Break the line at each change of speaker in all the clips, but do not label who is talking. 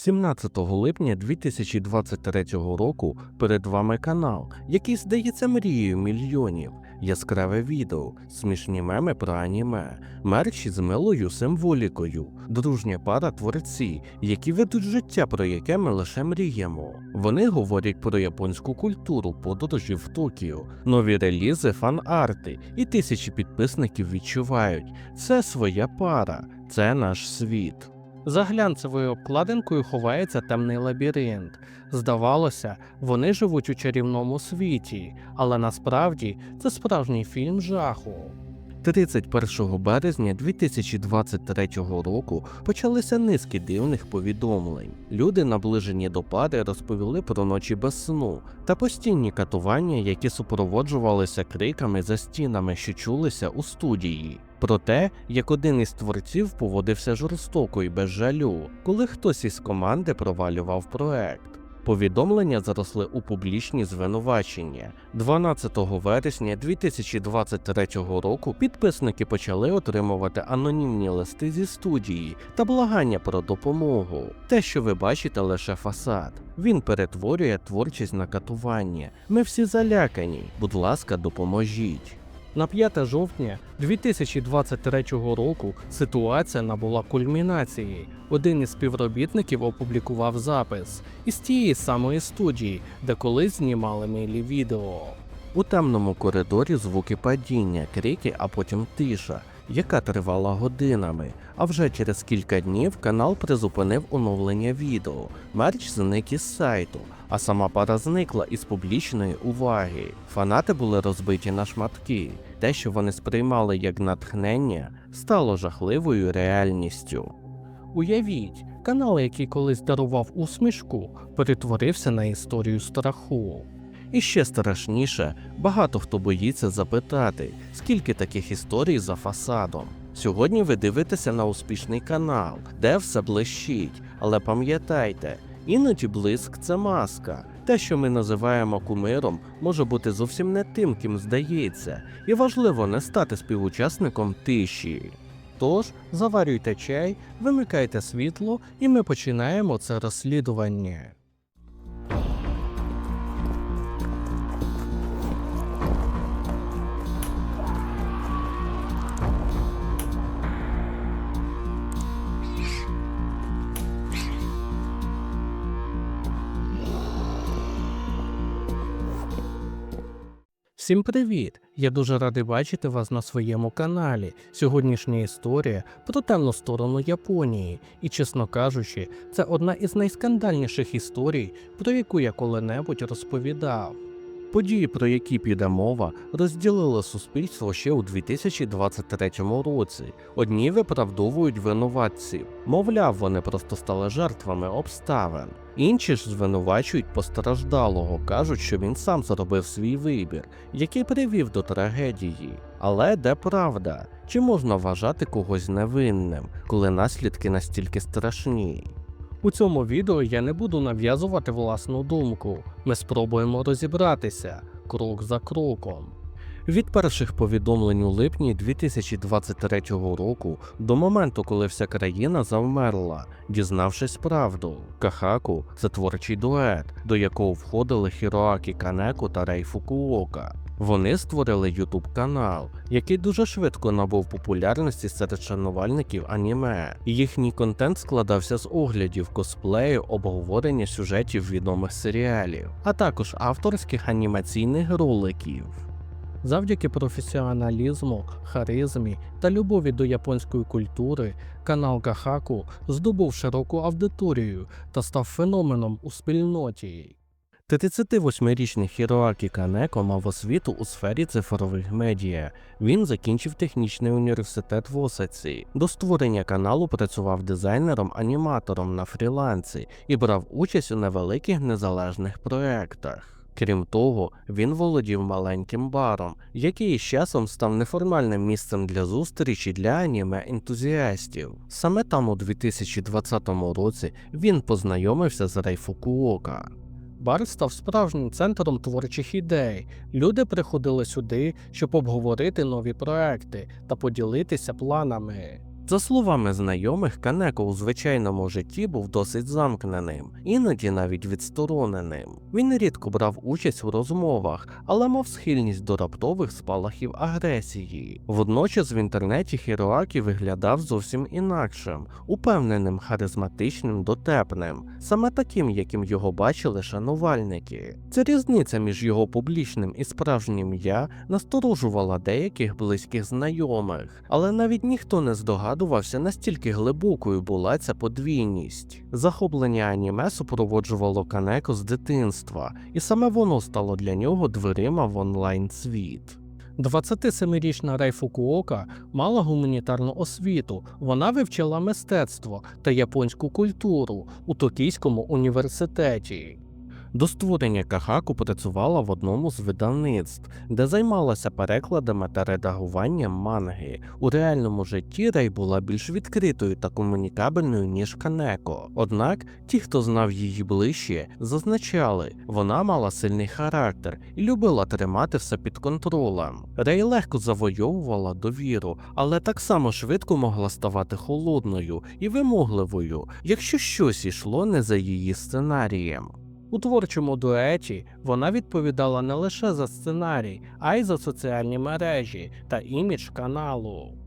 17 липня 2023 року перед вами канал, який здається мрією мільйонів, яскраве відео, смішні меми про аніме, мерчі з милою символікою, дружня пара творці, які ведуть життя, про яке ми лише мріємо. Вони говорять про японську культуру, подорожі в Токіо, нові релізи, фан-арти, і тисячі підписників відчувають, це своя пара, це наш світ. За глянцевою обкладинкою ховається темний лабіринт. Здавалося, вони живуть у чарівному світі, але насправді це справжній фільм жаху. 31 березня 2023 року почалися низки дивних повідомлень. Люди, наближені до пари, розповіли про ночі без сну та постійні катування, які супроводжувалися криками за стінами, що чулися у студії. Про те, як один із творців поводився жорстоко і без жалю, коли хтось із команди провалював проект. Повідомлення заросли у публічні звинувачення. 12 вересня 2023 року підписники почали отримувати анонімні листи зі студії та благання про допомогу. Те, що ви бачите, лише фасад. Він перетворює творчість на катування. Ми всі залякані. Будь ласка, допоможіть. На 5 жовтня 2023 року ситуація набула кульмінації. Один із співробітників опублікував запис із тієї самої студії, де колись знімали милі відео. У темному коридорі звуки падіння, крики, а потім тиша, яка тривала годинами. А вже через кілька днів канал призупинив оновлення відео. Мерч зник із сайту, а сама пара зникла із публічної уваги. Фанати були розбиті на шматки. Те, що вони сприймали як натхнення, стало жахливою реальністю. Уявіть, канал, який колись дарував усмішку, перетворився на історію страху. І ще страшніше, багато хто боїться запитати, скільки таких історій за фасадом. Сьогодні ви дивитеся на успішний канал, де все блищить, але пам'ятайте, іноді блиск це маска. Те, що ми називаємо кумиром, може бути зовсім не тим, ким здається, і важливо не стати співучасником тиші. Тож заварюйте чай, вимикайте світло, і ми починаємо це розслідування. Всім привіт! Я дуже радий бачити вас на своєму каналі. Сьогоднішня історія про темну сторону Японії, і, чесно кажучи, це одна із найскандальніших історій, про яку я коли-небудь розповідав. Події, про які піде мова, розділили суспільство ще у 2023 році. Одні виправдовують винуватців, мовляв, вони просто стали жертвами обставин. Інші ж звинувачують постраждалого, кажуть, що він сам зробив свій вибір, який привів до трагедії. Але де правда? Чи можна вважати когось невинним, коли наслідки настільки страшні? У цьому відео я не буду нав'язувати власну думку. Ми спробуємо розібратися крок за кроком. Від перших повідомлень у липні 2023 року до моменту, коли вся країна завмерла, дізнавшись правду, Кахаку це творчий дует, до якого входили Хіроакі Канеко та Рей Фукуока. Вони створили YouTube канал, який дуже швидко набув популярності серед шанувальників аніме. Їхній контент складався з оглядів косплею, обговорення сюжетів відомих серіалів, а також авторських анімаційних роликів. Завдяки професіоналізму, харизмі та любові до японської культури, канал Кахаку здобув широку аудиторію та став феноменом у спільноті. 38-річний Хіроакі Канеко мав освіту у сфері цифрових медіа. Він закінчив технічний університет в Осаці. До створення каналу працював дизайнером-аніматором на фрілансі і брав участь у невеликих незалежних проєктах. Крім того, він володів маленьким баром, який з часом став неформальним місцем для зустрічі для аніме-ентузіастів. Саме там у 2020 році він познайомився з Рей Фукуока. Бар став справжнім центром творчих ідей. Люди приходили сюди, щоб обговорити нові проекти та поділитися планами. За словами знайомих, Канеко у звичайному житті був досить замкненим, іноді навіть відстороненим. Він рідко брав участь у розмовах, але мав схильність до раптових спалахів агресії. Водночас в інтернеті Хіроакі виглядав зовсім інакшим, упевненим, харизматичним, дотепним, саме таким, яким його бачили шанувальники. Ця різниця між його публічним і справжнім я насторожувала деяких близьких знайомих, але навіть ніхто не здогадувався, настільки глибокою була ця подвійність. Захоплення аніме супроводжувало Канеко з дитинства, і саме воно стало для нього дверима в онлайн світ. 27-річна Рей Фукуока мала гуманітарну освіту. Вона вивчила мистецтво та японську культуру у Токійському університеті. До створення Кахаку працювала в одному з видавництв, де займалася перекладами та редагуванням манги. У реальному житті Рей була більш відкритою та комунікабельною, ніж Канеко. Однак ті, хто знав її ближче, зазначали, вона мала сильний характер і любила тримати все під контролем. Рей легко завойовувала довіру, але так само швидко могла ставати холодною і вимогливою, якщо щось ішло не за її сценарієм. У творчому дуеті вона відповідала не лише за сценарій, а й за соціальні мережі та імідж каналу.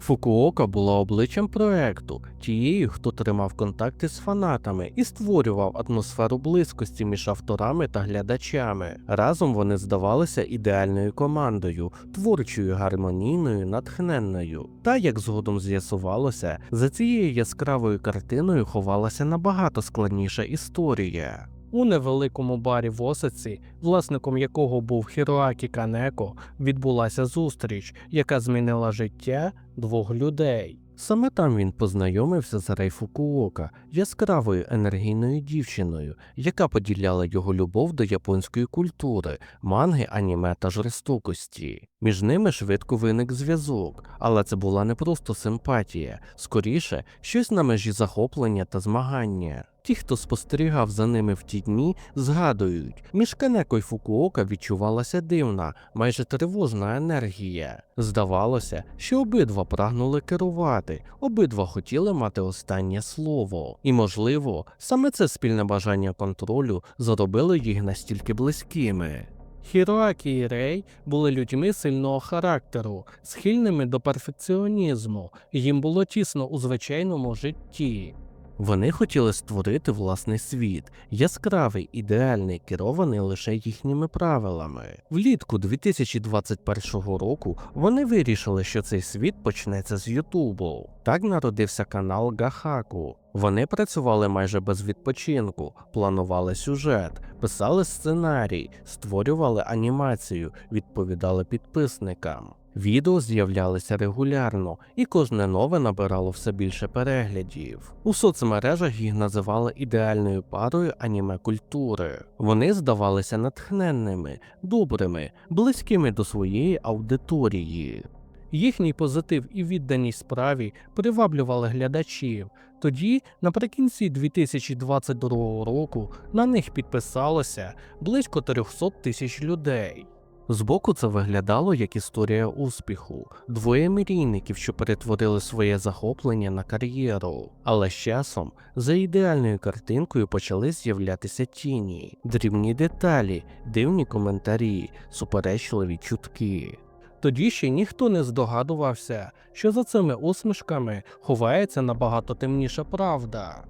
Фукуока була обличчям проекту, тією, хто тримав контакти з фанатами і створював атмосферу близькості між авторами та глядачами. Разом вони здавалися ідеальною командою, творчою, гармонійною, натхненною. Та, як згодом з'ясувалося, за цією яскравою картиною ховалася набагато складніша історія. У невеликому барі в Осаці, власником якого був Хіроакі Канеко, відбулася зустріч, яка змінила життя двох людей. Саме там він познайомився з Рей Фукуока, яскравою енергійною дівчиною, яка поділяла його любов до японської культури, манги, аніме та жорстокості. Між ними швидко виник зв'язок, але це була не просто симпатія, скоріше щось на межі захоплення та змагання. Ті, хто спостерігав за ними в ті дні, згадують, між Канеко й Фукуока відчувалася дивна, майже тривожна енергія. Здавалося, що обидва прагнули керувати, обидва хотіли мати останнє слово. І, можливо, саме це спільне бажання контролю зробило їх настільки близькими. Хіроакі і Рей були людьми сильного характеру, схильними до перфекціонізму, їм було тісно у звичайному житті. Вони хотіли створити власний світ, яскравий, ідеальний, керований лише їхніми правилами. Влітку 2021 року вони вирішили, що цей світ почнеться з Ютубу. Так народився канал Гахаку. Вони працювали майже без відпочинку, планували сюжет, писали сценарій, створювали анімацію, відповідали підписникам. Відео з'являлися регулярно, і кожне нове набирало все більше переглядів. У соцмережах їх називали ідеальною парою аніме культури. Вони здавалися натхненними, добрими, близькими до своєї аудиторії. Їхній позитив і відданість справі приваблювали глядачів. Тоді, наприкінці 2022 року, на них підписалося близько 300 тисяч людей. Збоку це виглядало як історія успіху, двоє мрійників, що перетворили своє захоплення на кар'єру. Але з часом за ідеальною картинкою почали з'являтися тіні, дрібні деталі, дивні коментарі, суперечливі чутки. Тоді ще ніхто не здогадувався, що за цими усмішками ховається набагато темніша правда.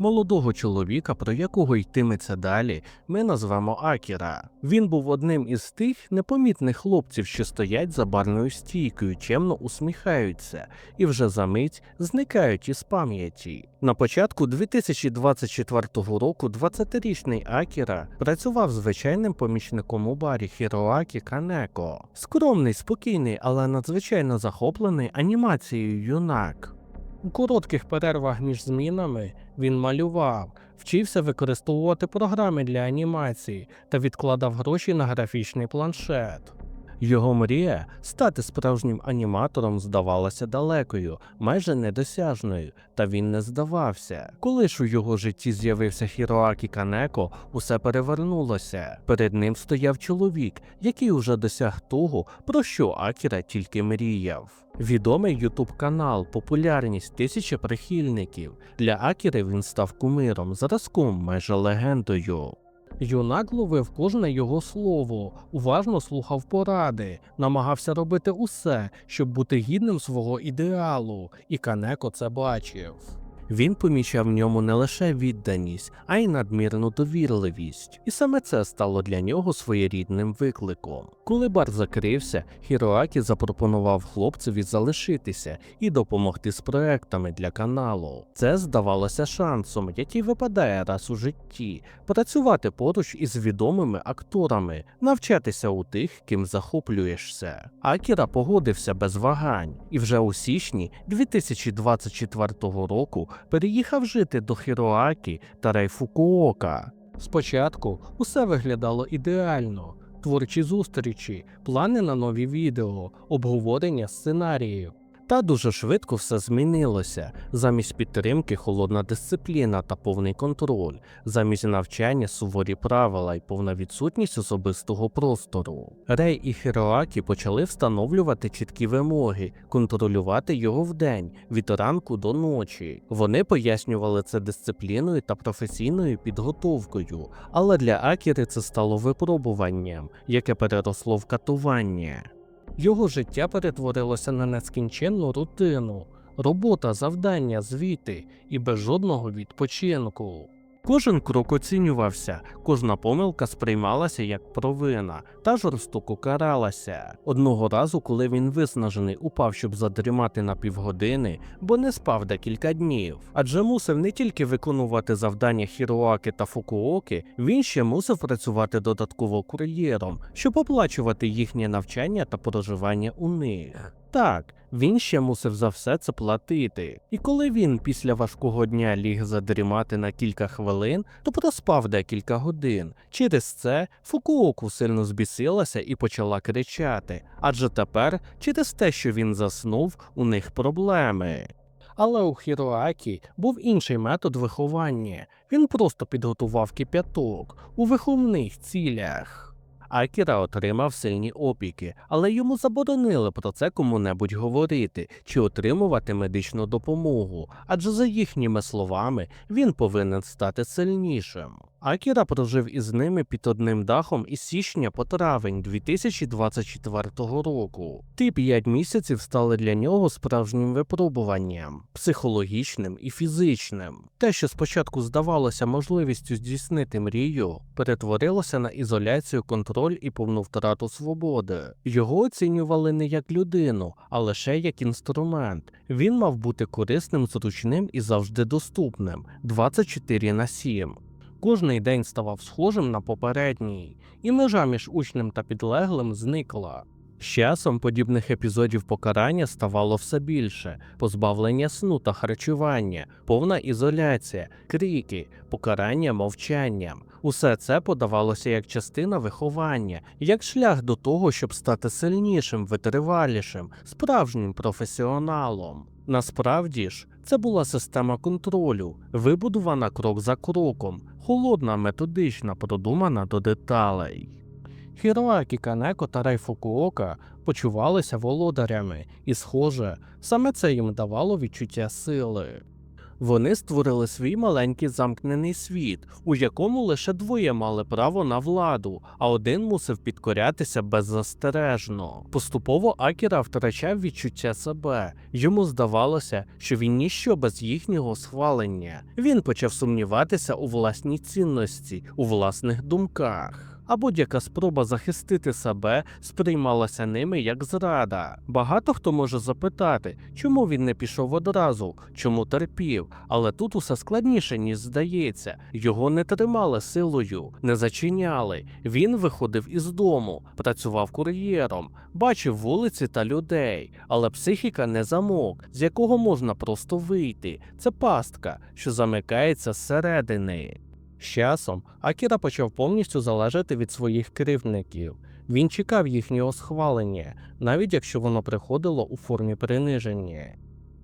Молодого чоловіка, про якого йтиметься далі, ми назвемо Акіра. Він був одним із тих непомітних хлопців, що стоять за барною стійкою, чемно усміхаються і вже за мить зникають із пам'яті. На початку 2024 року 20-річний Акіра працював звичайним помічником у барі Хіроакі Канеко. Скромний, спокійний, але надзвичайно захоплений анімацією юнак. У коротких перервах між змінами він малював, вчився використовувати програми для анімації та відкладав гроші на графічний планшет. Його мрія стати справжнім аніматором здавалася далекою, майже недосяжною, та він не здавався. Коли ж у його житті з'явився Хіроакі Канеко, усе перевернулося. Перед ним стояв чоловік, який уже досяг того, про що Акіра тільки мріяв. Відомий ютуб канал, популярність тисячі прихильників. Для Акіри він став кумиром, зразком, майже легендою. Юнак ловив кожне його слово, уважно слухав поради, намагався робити усе, щоб бути гідним свого ідеалу, і Канеко це бачив. Він помічав в ньому не лише відданість, а й надмірну довірливість, і саме це стало для нього своєрідним викликом. Коли бар закрився, Хіроакі запропонував хлопцеві залишитися і допомогти з проектами для каналу. Це здавалося шансом, який випадає раз у житті, працювати поруч із відомими акторами, навчатися у тих, ким захоплюєшся. Акіра погодився без вагань, і вже у січні 2024 року переїхав жити до Хіроакі та Рейфукуока. Спочатку усе виглядало ідеально. Творчі зустрічі, плани на нові відео, обговорення сценаріїв. Та дуже швидко все змінилося. Замість підтримки холодна дисципліна та повний контроль, замість навчання суворі правила і повна відсутність особистого простору. Рей і Хіроакі почали встановлювати чіткі вимоги, контролювати його вдень від ранку до ночі. Вони пояснювали це дисципліною та професійною підготовкою, але для Акіри це стало випробуванням, яке переросло в катування. Його життя перетворилося на нескінченну рутину, робота, завдання, звіти і без жодного відпочинку. Кожен крок оцінювався, кожна помилка сприймалася як провина та жорстоко каралася. Одного разу, коли він виснажений упав, щоб задрімати на півгодини, бо не спав декілька днів. Адже мусив не тільки виконувати завдання Хіроаки та Фукуоки, він ще мусив працювати додатково кур'єром, щоб оплачувати їхнє навчання та проживання у них. Так, він ще мусив за все це платити. І коли він після важкого дня ліг задрімати на кілька хвилин, то проспав декілька годин. Через це Фукуоку сильно збісилася і почала кричати. Адже тепер, через те, що він заснув, у них проблеми. Але у Хіроакі був інший метод виховання. Він просто підготував кип'яток у виховних цілях. Акіра отримав сильні опіки, але йому заборонили про це кому-небудь говорити чи отримувати медичну допомогу, адже за їхніми словами він повинен стати сильнішим. Акіра прожив із ними під одним дахом із січня по травень 2024 року. Ті п'ять місяців стали для нього справжнім випробуванням, психологічним і фізичним. Те, що спочатку здавалося можливістю здійснити мрію, перетворилося на ізоляцію, контроль і повну втрату свободи. Його оцінювали не як людину, а лише як інструмент. Він мав бути корисним, зручним і завжди доступним 24 на 7. Кожний день ставав схожим на попередній, і межа між учнем та підлеглим зникла. З часом подібних епізодів покарання ставало все більше: позбавлення сну та харчування, повна ізоляція, крики, покарання мовчанням. Усе це подавалося як частина виховання, як шлях до того, щоб стати сильнішим, витривалішим, справжнім професіоналом. Насправді ж, це була система контролю, вибудована крок за кроком, холодна, методична, продумана до деталей. Хіроакі Канеко та Рей Фукуока почувалися володарями, і, схоже, саме це їм давало відчуття сили. Вони створили свій маленький замкнений світ, у якому лише двоє мали право на владу, а один мусив підкорятися беззастережно. Поступово Акіра втрачав відчуття себе. Йому здавалося, що він ніщо без їхнього схвалення. Він почав сумніватися у власній цінності, у власних думках. А будь-яка спроба захистити себе сприймалася ними як зрада. Багато хто може запитати, чому він не пішов одразу, чому терпів, але тут усе складніше, ніж здається. Його не тримали силою, не зачиняли. Він виходив із дому, працював кур'єром, бачив вулиці та людей, але психіка не замок, з якого можна просто вийти. Це пастка, що замикається зсередини. З часом Акіра почав повністю залежати від своїх кривдників. Він чекав їхнього схвалення, навіть якщо воно приходило у формі приниження.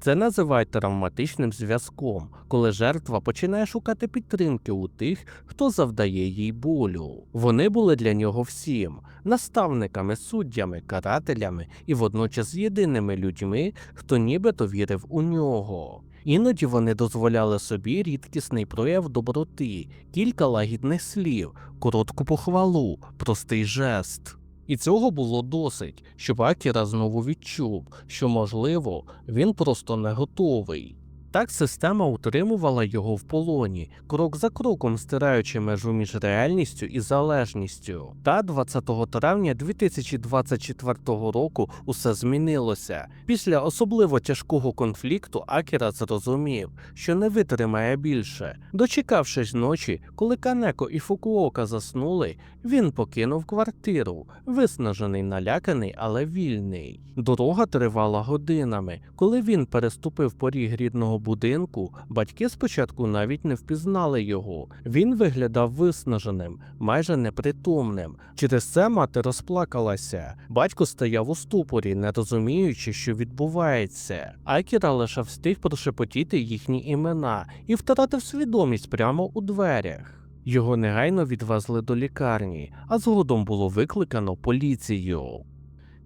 Це називають травматичним зв'язком, коли жертва починає шукати підтримки у тих, хто завдає їй болю. Вони були для нього всім наставниками, суддями, карателями і водночас єдиними людьми, хто нібито вірив у нього. Іноді вони дозволяли собі рідкісний прояв доброти, кілька лагідних слів, коротку похвалу, простий жест. І цього було досить, щоб Акіра знову відчув, що, можливо, він просто не готовий. Так система утримувала його в полоні, крок за кроком стираючи межу між реальністю і залежністю. Та 20 травня 2024 року усе змінилося. Після особливо тяжкого конфлікту Акіра зрозумів, що не витримає більше. Дочекавшись ночі, коли Канеко і Фукуока заснули, він покинув квартиру, виснажений, наляканий, але вільний. Дорога тривала годинами. Коли він переступив поріг рідного будинку, батьки спочатку навіть не впізнали його. Він виглядав виснаженим, майже непритомним. Через це мати розплакалася. Батько стояв у ступорі, не розуміючи, що відбувається. Акіра лише встиг прошепотіти їхні імена і втратив свідомість прямо у дверях. Його негайно відвезли до лікарні, а згодом було викликано поліцію.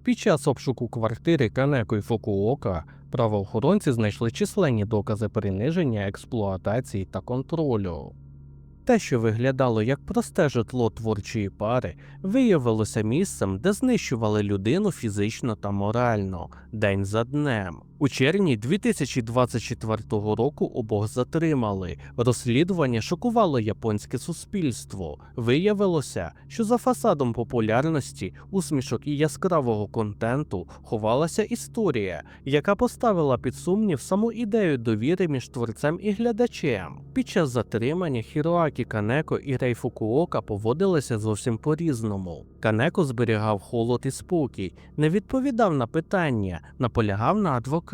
Під час обшуку квартири Канеко і Фукуока правоохоронці знайшли численні докази приниження, експлуатації та контролю. Те, що виглядало як просте житло творчої пари, виявилося місцем, де знищували людину фізично та морально день за днем. У червні 2024 року обох затримали. Розслідування шокувало японське суспільство. Виявилося, що за фасадом популярності, усмішок і яскравого контенту ховалася історія, яка поставила під сумнів саму ідею довіри між творцем і глядачем. Під час затримання Хіроакі Канеко і Рей Фукуока поводилися зовсім по-різному. Канеко зберігав холод і спокій, не відповідав на питання, наполягав на адвокаті.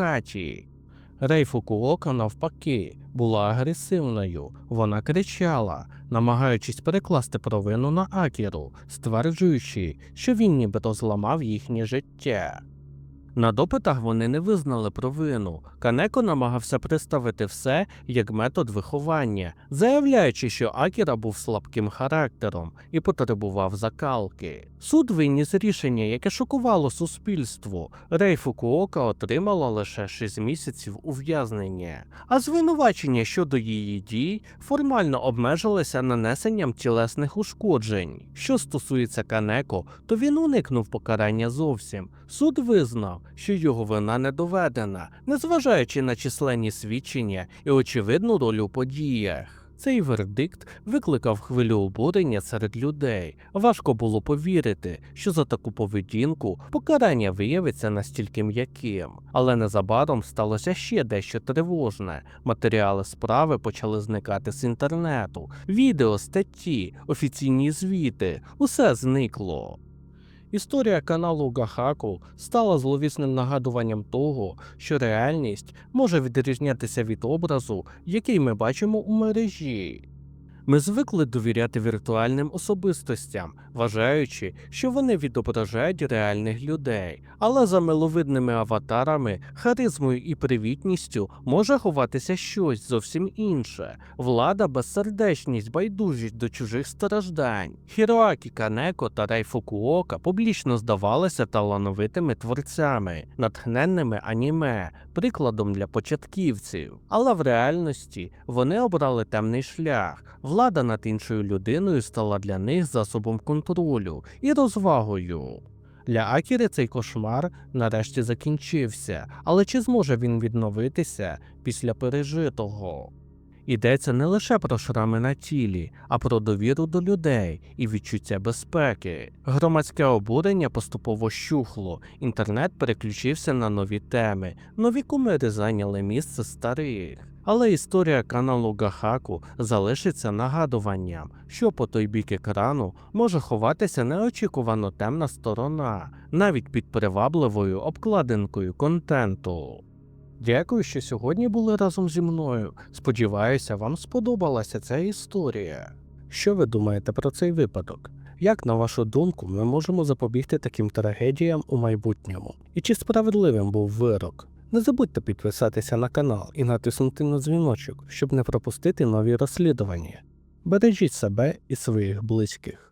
Рей Фукуока, навпаки, була агресивною. Вона кричала, намагаючись перекласти провину на Акіру, стверджуючи, що він нібито зламав їхнє життя. На допитах вони не визнали провину. Канеко намагався представити все як метод виховання, заявляючи, що Акіра був слабким характером і потребував закалки. Суд виніс рішення, яке шокувало суспільство. Рей Фукуока отримала лише 6 місяців ув'язнення, а звинувачення щодо її дій формально обмежилися нанесенням тілесних ушкоджень. Що стосується Канеко, то він уникнув покарання зовсім. Суд визнав, що його вина не доведена, незважаючи на численні свідчення і очевидну роль у подіях. Цей вердикт викликав хвилю обурення серед людей. Важко було повірити, що за таку поведінку покарання виявиться настільки м'яким. Але незабаром сталося ще дещо тривожне. Матеріали справи почали зникати з інтернету, відео, статті, офіційні звіти усе зникло. Історія каналу Гахаку стала зловісним нагадуванням того, що реальність може відрізнятися від образу, який ми бачимо у мережі. Ми звикли довіряти віртуальним особистостям, вважаючи, що вони відображають реальних людей, але за миловидними аватарами, харизмою і привітністю може ховатися щось зовсім інше: влада, безсердечність, байдужість до чужих страждань. Хіроакі Канеко та Рей Фукуока публічно здавалися талановитими творцями, натхненними аніме, прикладом для початківців. Але в реальності вони обрали темний шлях. Влада над іншою людиною стала для них засобом контролю і розвагою. Для Акіри цей кошмар нарешті закінчився, але чи зможе він відновитися після пережитого? Йдеться не лише про шрами на тілі, а про довіру до людей і відчуття безпеки. Громадське обурення поступово щухло, інтернет переключився на нові теми, нові кумири зайняли місце старих. Але історія каналу Гахаку залишиться нагадуванням, що по той бік екрану може ховатися неочікувано темна сторона, навіть під привабливою обкладинкою контенту. Дякую, що сьогодні були разом зі мною. Сподіваюся, вам сподобалася ця історія. Що ви думаєте про цей випадок? Як на вашу думку, ми можемо запобігти таким трагедіям у майбутньому? І чи справедливим був вирок? Не забудьте підписатися на канал і натиснути на дзвіночок, щоб не пропустити нові розслідування. Бережіть себе і своїх близьких.